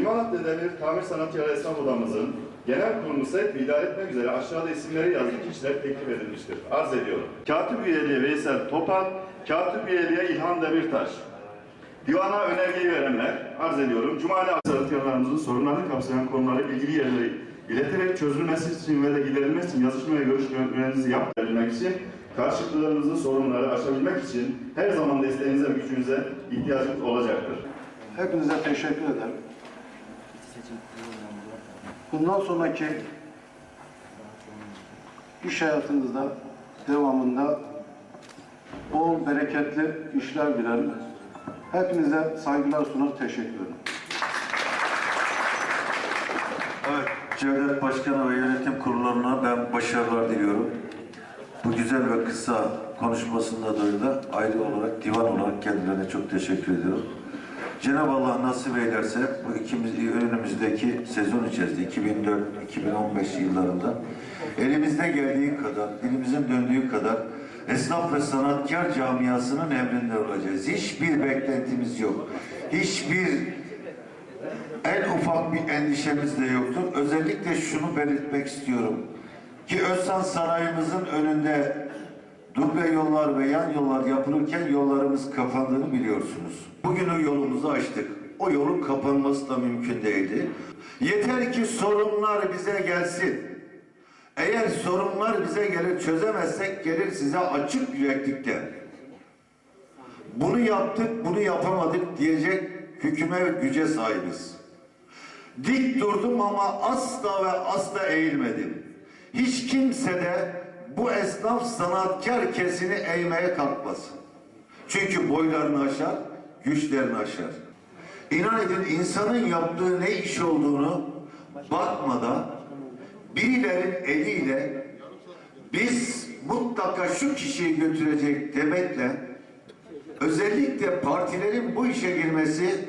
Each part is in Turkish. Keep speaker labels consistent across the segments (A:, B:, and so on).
A: İmalat Demir Tamir Sanatçıları Esnaf Odamızın genel kurulu sevk idare etmek üzere aşağıda isimleri yazdık kişiler teklif edilmiştir. Arz ediyorum. Katip üyeliği Veysel Topal, katip üyeliğe İlhan Demirtaş. Divana önergeyi verenler arz ediyorum. Cumali sanatçılarımızın sorunlarını kapsayan konuları ilgili yerlere ileterek çözülmesi için ve de giderilmesi için yazışma ve görüşmelerinizi yapabilmek için karşılıklarınızın sorunları aşabilmek için her zaman desteğinize ve gücünüze ihtiyacımız olacaktır.
B: Hepinize teşekkür ederim. Bundan sonraki iş hayatınızda devamında bol bereketli işler dilerim. Hepinize saygılar sunar, teşekkür ederim.
C: Evet, Cevdet Başkanı ve yönetim kurullarına ben başarılar diliyorum. Bu güzel ve kısa konuşmasında da ayrı olarak, divan olarak kendilerine çok teşekkür ediyorum. Cenab-ı Allah nasip eylerse bu ikimiz önümüzdeki sezon içerisinde 2004-2015 yıllarında elimizde geldiği kadar, dilimizin döndüğü kadar esnaf ve sanatkar camiasının emrinde olacağız. Hiçbir beklentimiz yok. Hiçbir en ufak bir endişemiz de yoktur. Özellikle şunu belirtmek istiyorum. Ki Özsan Sarayımızın önünde duble yollar ve yan yollar yapılırken yollarımız kapandığını biliyorsunuz. Bugün o yolumuzu açtık. O yolun kapanması da mümkün değildi. Yeter ki sorunlar bize gelsin. Eğer sorunlar bize gelir çözemezsek gelir size açık yüreklikten. Bunu yaptık, bunu yapamadık diyecek hüküme güce sahibiz. Dik durdum ama asla ve asla eğilmedim. Hiç kimse de bu esnaf sanatkar kesini eğmeye kalkmasın. Çünkü boylarını aşar, güçlerini aşar. İnan edin insanın yaptığı ne iş olduğunu bakmadan birilerin eliyle biz mutlaka şu kişiyi götürecek demekle özellikle partilerin bu işe girmesi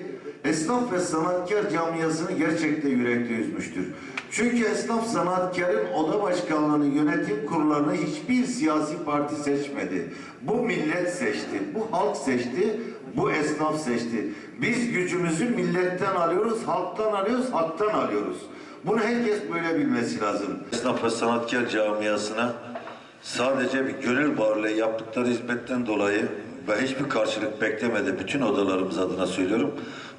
C: esnaf ve sanatkar camiasını gerçekten yürekte üzmüştür. Çünkü esnaf sanatkarın oda başkanlığını, yönetim kurullarını hiçbir siyasi parti seçmedi. Bu millet seçti, bu halk seçti, bu esnaf seçti. Biz gücümüzü milletten alıyoruz, halktan alıyoruz, haktan alıyoruz. Bunu herkes böyle bilmesi lazım. Esnaf ve sanatkar camiasına sadece bir gönül varlığı yaptıkları hizmetten dolayı ve hiçbir karşılık beklemedi bütün odalarımız adına söylüyorum.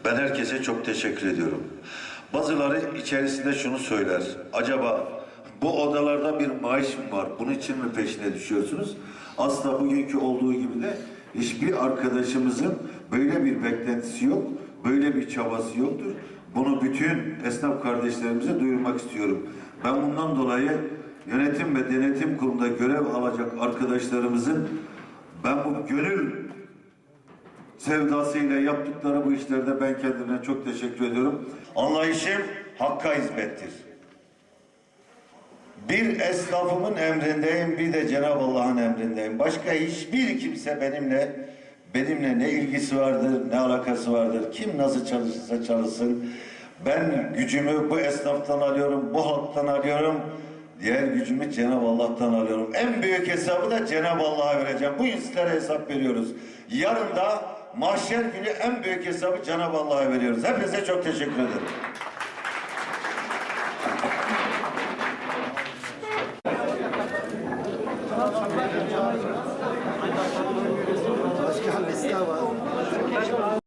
C: Ben herkese çok teşekkür ediyorum. Bazıları içerisinde şunu söyler. Acaba bu odalarda bir maaş mı var? Bunun için mi peşine düşüyorsunuz? Asla bugünkü olduğu gibi de hiçbir arkadaşımızın böyle bir beklentisi yok. Böyle bir çabası yoktur. Bunu bütün esnaf kardeşlerimize duyurmak istiyorum. Ben bundan dolayı yönetim ve denetim kurulunda görev alacak arkadaşlarımızın ben bu gönül sevdasıyla yaptıkları bu işlerde ben kendilerine çok teşekkür ediyorum. Anlayışım hakka hizmettir. Bir esnafımın emrindeyim, bir de Cenab-ı Allah'ın emrindeyim. Başka hiçbir kimse benimle benimle ne ilgisi vardır, ne alakası vardır. Kim nasıl çalışırsa çalışsın. Ben gücümü bu esnaftan alıyorum, bu halktan alıyorum. Diğer gücümü Cenab-ı Allah'tan alıyorum. En büyük hesabı da Cenab-ı Allah'a vereceğim. Bu sizlere hesap veriyoruz. Yarın da mahşer günü en büyük hesabı Cenab-ı Allah'a veriyoruz. Hepinize çok teşekkür ederim.
D: Başka var.